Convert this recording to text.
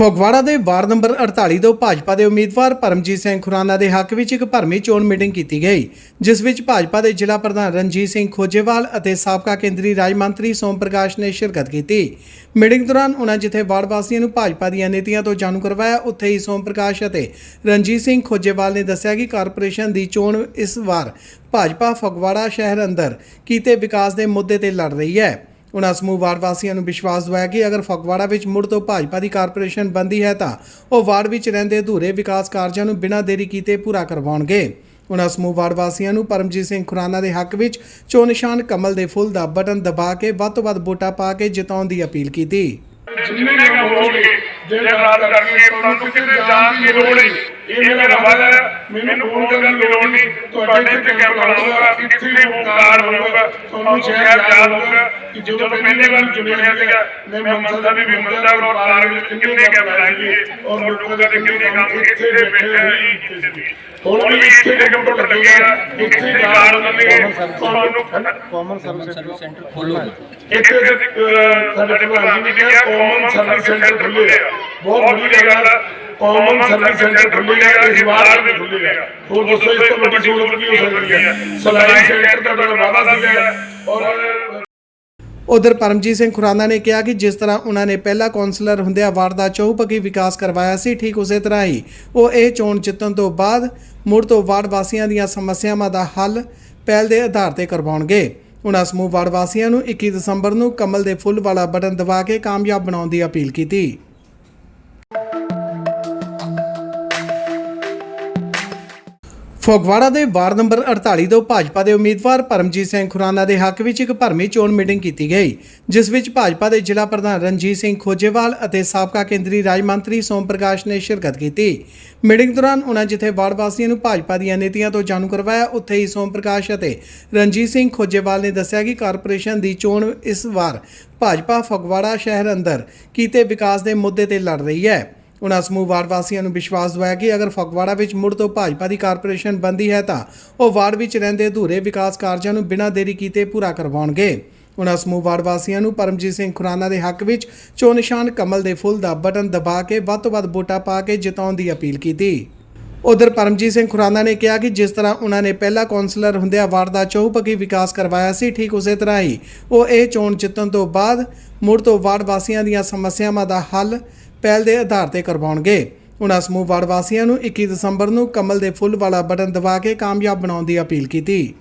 ਫਗਵਾੜਾ ਦੇ ward number 48 ਤੋਂ ਭਾਜਪਾ ਦੇ ਉਮੀਦਵਾਰ ਪਰਮਜੀਤ ਸਿੰਘ ਖੁਰਾਨਾ ਦੇ ਹੱਕ ਵਿੱਚ ਇੱਕ ਭਰਮੀ ਚੋਣ ਮੀਟਿੰਗ ਕੀਤੀ ਗਈ, ਜਿਸ ਵਿੱਚ ਭਾਜਪਾ ਦੇ ਜ਼ਿਲ੍ਹਾ ਪ੍ਰਧਾਨ ਰਣਜੀਤ ਸਿੰਘ ਖੋਜੇਵਾਲ ਅਤੇ ਸਾਬਕਾ ਕੇਂਦਰੀ ਰਾਜ ਮੰਤਰੀ ਸੋਮ ਪ੍ਰਕਾਸ਼ ਨੇ ਸ਼ਿਰਕਤ ਕੀਤੀ। ਮੀਟਿੰਗ ਦੌਰਾਨ ਉਨ੍ਹਾਂ ਜਿੱਥੇ ਵਾਰਡ ਵਾਸੀਆਂ ਨੂੰ ਭਾਜਪਾ ਦੀਆਂ ਨੀਤੀਆਂ ਤੋਂ ਜਾਣੂ ਕਰਵਾਇਆ, ਉੱਥੇ ਹੀ ਸੋਮ ਪ੍ਰਕਾਸ਼ ਅਤੇ ਰਣਜੀਤ ਸਿੰਘ ਖੋਜੇਵਾਲ ਨੇ ਦੱਸਿਆ ਕਿ ਕਾਰਪੋਰੇਸ਼ਨ ਦੀ ਚੋਣ ਇਸ ਵਾਰ ਭਾਜਪਾ ਫਗਵਾੜਾ ਸ਼ਹਿਰ ਅੰਦਰ ਕੀਤੇ ਵਿਕਾਸ ਦੇ ਮੁੱਦੇ ਤੇ ਲੜ ਰਹੀ ਹੈ। ਉਨ੍ਹਾਂ ਸਮੂਹ ਵਾਰਡ ਵਾਸੀਆਂ ਨੂੰ ਵਿਸ਼ਵਾਸ ਦਵਾਇਆ ਕਿ ਅਗਰ ਫਗਵਾੜਾ ਵਿੱਚ ਮੁੜ ਤੋਂ ਭਾਜਪਾ ਦੀ ਕਾਰਪੋਰੇਸ਼ਨ ਬੰਦੀ ਹੈ ਤਾਂ ਉਹ ਵਾਰਡ ਵਿੱਚ ਰਹਿੰਦੇ ਅਧੂਰੇ ਵਿਕਾਸ ਕਾਰਜਾਂ ਨੂੰ ਬਿਨਾਂ ਦੇਰੀ ਕੀਤੇ ਪੂਰਾ ਕਰਵਾਉਣਗੇ। ਉਨ੍ਹਾਂ ਸਮੂਹ ਵਾਰਡ ਵਾਸੀਆਂ ਨੂੰ ਪਰਮਜੀਤ ਸਿੰਘ ਖੁਰਾਨਾ ਦੇ ਹੱਕ ਵਿੱਚ ਚੋਣ ਨਿਸ਼ਾਨ ਕਮਲ ਦੇ ਫੁੱਲ ਦਾ ਬਟਨ ਦਬਾ ਕੇ ਵੱਧ ਤੋਂ ਵੱਧ ਵੋਟਾਂ ਪਾ ਕੇ ਜਿਤਾਉਣ ਦੀ ਅਪੀਲ ਕੀਤੀ। ਜਿੰਨੇ ਕੰਮ ਹੋਣਗੇ, ਜੇ ਰਾਤ ਕਰਕੇ ਤੁਹਾਨੂੰ ਕਿਤੇ ਜਾਣ ਦੀ ਲੋੜ ਨਹੀਂ। ਇਹ ਮੇਰਾ ਵਾਅਦਾ ਹੈ ਮੈਨੂੰ ਫੋਨ ਕਰਨ ਦੀ ਲੋੜ ਨਹੀਂ। ਤੁਹਾਡੇ ਤੇ ਕੈਂਪ ਲਾਉਂਗਾ ਇੱਥੇ ਹੀ ਓਮਕਾਰ ਹੋਊਗਾ। ਤੁਹਾਨੂੰ ਸ਼ਹਿਰ ਯਾਦ ਹੋਊਗਾ ਕਿ ਜਦੋਂ ਪਹਿਲੇ ਵਾਰ ਚੁਣਿਆ ਸੀਗਾ ਮੈਂ ਮੰਸਲ ਦਾ ਵੀ ਮੰਸਲ ਔਰ ਪਾਰ ਵਿੱਚ ਕਿੰਨੇ ਕੈਂਪ ਲਾਏ ਸੀ ਔਰ ਲੋਕਾਂ ਦੇ ਕਿੰਨੇ ਕੰਮ ਇੱਥੇ ਬੈਠੇ ਹੀ ਹੁਣ ਵੀ ਇੱਥੇ ਕੈਂਪ ਲੱਗੇਗਾ ਇੱਥੇ ਹੀ ਕਾਰ ਲੱਗਣਗੇ ਤੁਹਾਨੂੰ ਕਾਮਨ ਸਰਵਿਸ ਸੈਂਟਰ ਖੋਲ੍ਹਣਾ ਹੈ ਇੱਥੇ ਸਾਡੇ ਪ੍ਰਧਾਨ ਜੀ ਨੇ ਕਿਹਾ ਕਾਮਨ ਸਰਵਿਸ ਸੈਂਟਰ ਖੁੱਲੇਗਾ ਬਹੁਤ ਵੱਡੀ ਗੱਲ ਹੈ ਕਾਮਨ ਸਰਵਿਸ ਸੈਂਟਰ ਖੁੱਲੇਗਾ ਇਸ ਵਾਰ ਵੀ ਖੁੱਲੇਗਾ ਹੋਰ ਦੱਸੋ ਇਸ ਤੋਂ ਵੱਡੀ ਸਹੂਲਤ ਕੀ ਹੋ ਸਕਦੀ ਹੈ? ਸਲਾਈ ਸੈਂਟਰ ਦਾ ਤੁਹਾਡਾ ਵਾਅਦਾ ਸੀਗਾ ਔਰ ਉਧਰ ਪਰਮਜੀਤ ਸਿੰਘ ਖੁਰਾਨਾ ਨੇ ਕਿਹਾ ਕਿ ਜਿਸ ਤਰ੍ਹਾਂ ਉਹਨਾਂ ਨੇ ਪਹਿਲਾ ਕੌਂਸਲਰ ਹੁੰਦਿਆਂ ਵਾਰਡ ਦਾ ਚੌਪੱਕੀ ਵਿਕਾਸ ਕਰਵਾਇਆ ਸੀ ਠੀਕ ਉਸੇ ਤਰ੍ਹਾਂ ਹੀ ਉਹ ਇਹ ਚੋਣ ਜਿੱਤਣ ਤੋਂ ਬਾਅਦ ਮੁੜ ਤੋਂ ਵਾਰਡ ਵਾਸੀਆਂ ਦੀਆਂ ਸਮੱਸਿਆਵਾਂ ਦਾ ਹੱਲ ਪਹਿਲ ਦੇ ਆਧਾਰ ਤੇ ਕਰਵਾਉਣਗੇ। ਉਨ੍ਹਾਂ ਸਮੂਹ ਵਾਰਡ ਵਾਸੀਆਂ ਨੂੰ 21 ਦਸੰਬਰ ਨੂੰ ਕਮਲ ਦੇ ਫੁੱਲ ਵਾਲਾ ਬਟਨ ਦਬਾ ਕੇ ਕਾਮਯਾਬ ਬਣਾਉਣ ਦੀ ਅਪੀਲ ਕੀਤੀ। ਫਗਵਾੜਾ ਦੇ ਵਾਰਡ ਨੰਬਰ 48 ਤੋਂ ਭਾਜਪਾ ਦੇ ਉਮੀਦਵਾਰ ਪਰਮਜੀਤ ਸਿੰਘ ਖੁਰਾਨਾ ਦੇ ਹੱਕ ਵਿੱਚ ਇੱਕ ਭਰਮੀ ਚੋਣ ਮੀਟਿੰਗ ਕੀਤੀ ਗਈ, ਜਿਸ ਵਿੱਚ ਭਾਜਪਾ ਦੇ ਜ਼ਿਲ੍ਹਾ ਪ੍ਰਧਾਨ ਰਣਜੀਤ ਸਿੰਘ ਖੋਜੇਵਾਲ ਅਤੇ ਸਾਬਕਾ ਕੇਂਦਰੀ ਰਾਜ ਮੰਤਰੀ ਸੋਮ ਪ੍ਰਕਾਸ਼ ਨੇ ਸ਼ਿਰਕਤ ਕੀਤੀ। ਮੀਟਿੰਗ ਦੌਰਾਨ ਉਨ੍ਹਾਂ ਜਿੱਥੇ ਵਾਰਡ ਵਾਸੀਆਂ ਨੂੰ ਭਾਜਪਾ ਦੀਆਂ ਨੀਤੀਆਂ ਤੋਂ ਜਾਣੂ ਕਰਵਾਇਆ। ਉੱਥੇ ਹੀ ਸੋਮ ਪ੍ਰਕਾਸ਼ ਅਤੇ ਰਣਜੀਤ ਸਿੰਘ ਖੋਜੇਵਾਲ ਨੇ ਦੱਸਿਆ ਕਿ ਕਾਰਪੋਰੇਸ਼ਨ ਦੀ ਚੋਣ ਇਸ ਵਾਰ ਭਾਜਪਾ ਫਗਵਾੜਾ ਸ਼ਹਿਰ ਅੰਦਰ ਕੀਤੇ ਵਿਕਾਸ ਦੇ ਮੁੱਦੇ ਤੇ ਲੜ ਰਹੀ ਹੈ। ਉਨ੍ਹਾਂ ਸਮੂਹ ਵਾਰਡ ਵਾਸੀਆਂ ਨੂੰ ਵਿਸ਼ਵਾਸ ਦਵਾਇਆ ਕਿ ਅਗਰ ਫਗਵਾੜਾ ਵਿੱਚ ਮੁੜ ਤੋਂ ਭਾਜਪਾ ਦੀ ਕਾਰਪੋਰੇਸ਼ਨ ਬੰਦੀ ਹੈ ਤਾਂ ਉਹ ਵਾਰਡ ਵਿੱਚ ਰਹਿੰਦੇ ਅਧੂਰੇ ਵਿਕਾਸ ਕਾਰਜਾਂ ਨੂੰ ਬਿਨਾਂ ਦੇਰੀ ਕੀਤੇ ਪੂਰਾ ਕਰਵਾਉਣਗੇ। ਉਨ੍ਹਾਂ ਸਮੂਹ ਵਾਰਡ ਵਾਸੀਆਂ ਨੂੰ ਪਰਮਜੀਤ ਸਿੰਘ ਖੁਰਾਨਾ ਦੇ ਹੱਕ ਵਿੱਚ ਚੋਣ ਨਿਸ਼ਾਨ ਕਮਲ ਦੇ ਫੁੱਲ ਦਾ ਬਟਨ ਦਬਾ ਕੇ ਵੱਧ ਤੋਂ ਵੱਧ ਵੋਟਾਂ ਪਾ ਕੇ ਜਿਤਾਉਣ ਦੀ ਅਪੀਲ ਕੀਤੀ। ਉਧਰ ਪਰਮਜੀਤ ਸਿੰਘ ਖੁਰਾਨਾ ਨੇ ਕਿਹਾ ਕਿ ਜਿਸ ਤਰ੍ਹਾਂ ਉਹਨਾਂ ਨੇ ਪਹਿਲਾ ਕੌਂਸਲਰ ਹੁੰਦਿਆਂ ਵਾਰਡ ਦਾ ਚੌਪੱਕੀ ਵਿਕਾਸ ਕਰਵਾਇਆ ਸੀ, ਠੀਕ ਉਸੇ ਤਰ੍ਹਾਂ ਹੀ ਉਹ ਇਹ ਚੋਣ ਜਿੱਤਣ ਤੋਂ ਬਾਅਦ ਮੁੜ ਤੋਂ ਵਾਰਡ ਵਾਸੀਆਂ ਦੀਆਂ ਸਮੱਸਿਆਵਾਂ ਦਾ ਹੱਲ ਪਹਿਲ ਦੇ ਆਧਾਰ ਤੇ ਕਰਵਾਉਣਗੇ। ਉਨ੍ਹਾਂ ਸਮੂਹ ਵਾਰਡ ਵਾਸੀਆਂ ਨੂੰ 21 ਦਸੰਬਰ ਨੂੰ ਕਮਲ ਦੇ ਫੁੱਲ ਵਾਲਾ ਬਟਨ ਦਬਾ ਕੇ ਕਾਮਯਾਬ ਬਣਾਉਣ ਦੀ ਅਪੀਲ ਕੀਤੀ।